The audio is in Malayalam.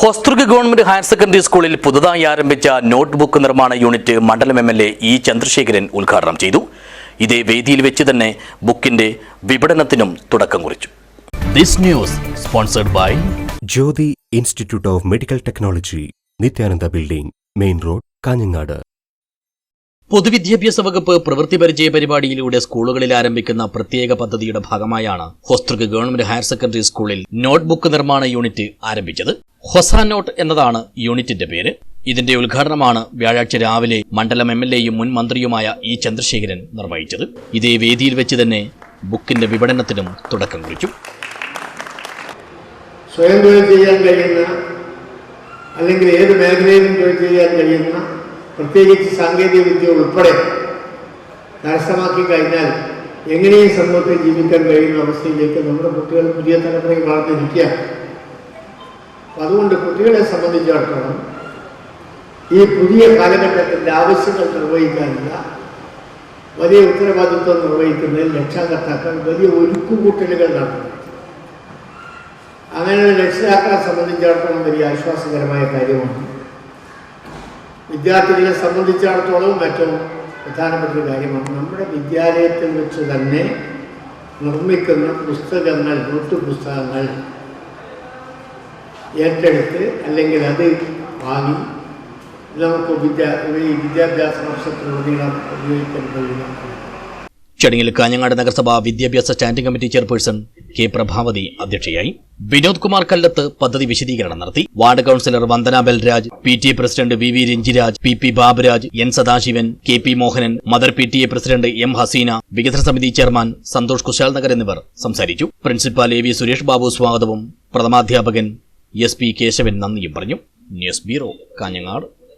ഹൊസ്തൃക ഗവൺമെന്റ് ഹയർ സെക്കൻഡറി സ്കൂളിൽ പുതുതായി ആരംഭിച്ച നോട്ട്ബുക്ക് നിർമ്മാണ യൂണിറ്റ് മണ്ഡലം M L A E Chandrasekharan ഉദ്ഘാടനം ചെയ്തു. ഇതേ വേദിയിൽ വെച്ച് തന്നെ ബുക്കിന്റെ വിപണനത്തിനും തുടക്കം കുറിച്ചു. This news sponsored by Jyothi institute of medical technology Nithyananda building main road Kanhangad. പൊതുവിദ്യാഭ്യാസ വകുപ്പ് പ്രവൃത്തി പരിചയ പരിപാടിയിലൂടെ സ്കൂളുകളിൽ ആരംഭിക്കുന്ന പ്രത്യേക പദ്ധതിയുടെ ഭാഗമായാണ് ഹോസ്തൃക ഗവൺമെന്റ് ഹയർ സെക്കൻഡറി സ്കൂളിൽ നോട്ട്ബുക്ക് നിർമ്മാണ യൂണിറ്റ് ആരംഭിച്ചത്. ഹൊസ നോട്ട് എന്നതാണ് യൂണിറ്റിന്റെ പേര്. ഇതിന്റെ ഉദ്ഘാടനമാണ് വ്യാഴാഴ്ച രാവിലെ മണ്ഡലം എം എൽ എയും മുൻ മന്ത്രിയുമായ ഇ ചന്ദ്രശേഖരൻ നിർവഹിച്ചത്. ഇതേ വേദിയിൽ വെച്ച് തന്നെ ബുക്കിന്റെ വിപണനത്തിനും തുടക്കം കുറിച്ചു സ്വയം തൊഴിൽ ചെയ്യാൻ കഴിയുന്ന അല്ലെങ്കിൽ ഏത് മേഖലയിലും തൊഴിൽ ചെയ്യാൻ കഴിയുന്ന പ്രത്യേകിച്ച് സാങ്കേതിക വിദ്യ ഉൾപ്പെടെ കരസ്ഥമാക്കി കഴിഞ്ഞാൽ എങ്ങനെയും സമൂഹത്തിൽ ജീവിക്കാൻ കഴിയുന്ന അവസ്ഥയിലേക്ക് നമ്മുടെ കുട്ടികൾ പുതിയ തലമുറയിൽ വളർന്നിരിക്കുക. അതുകൊണ്ട് കുട്ടികളെ സംബന്ധിച്ചിടത്തോളം ഈ പുതിയ കാലഘട്ടത്തിന്റെ ആവശ്യങ്ങൾ നിർവഹിക്കാനുള്ള വലിയ ഉത്തരവാദിത്വം നിർവഹിക്കുന്നതിൽ രക്ഷാകർത്താക്കൾ വലിയ ഒരുക്കുകൂട്ടലുകൾ നടത്തുന്നു. അങ്ങനെ രക്ഷിതാക്കളെ സംബന്ധിച്ചിടത്തോളം വലിയ ആശ്വാസകരമായ കാര്യമാണ്. വിദ്യാർത്ഥികളെ സംബന്ധിച്ചിടത്തോളം ഏറ്റവും പ്രധാനപ്പെട്ട ഒരു കാര്യമാണ് നമ്മുടെ വിദ്യാലയത്തിൽ വെച്ച് തന്നെ നിർമ്മിക്കുന്ന പുസ്തകങ്ങൾ നോട്ട് പുസ്തകങ്ങൾ ഏറ്റെടുത്ത് അല്ലെങ്കിൽ അത് വാങ്ങി നമുക്ക് വിദ്യാ വിദ്യാഭ്യാസ വർഷത്തിലുടനീളം ഉപയോഗിക്കാൻ കഴിയുന്ന ചടങ്ങിൽ കാഞ്ഞങ്ങാട് നഗരസഭ വിദ്യാഭ്യാസ standing committee chairperson K Prabhavathi അധ്യക്ഷയായി വിനോദ് കുമാർ കല്ലത്ത് പദ്ധതി വിശദീകരണം നടത്തി. Ward councillor Vandana Balraj P T A president V V Ranjiraj P P Baburaj N Sadasivan K P Mohanan mother P T A president M Haseena വികസന സമിതി ചെയർമാൻ സന്തോഷ് കുശാൽ നഗർ എന്നിവർ സംസാരിച്ചു. Principal A V Suresh Babu സ്വാഗതവും പ്രഥമാധ്യാപകൻ എസ് പി കേശവൻ നന്ദിയും പറഞ്ഞു. News bureau Kanhangad.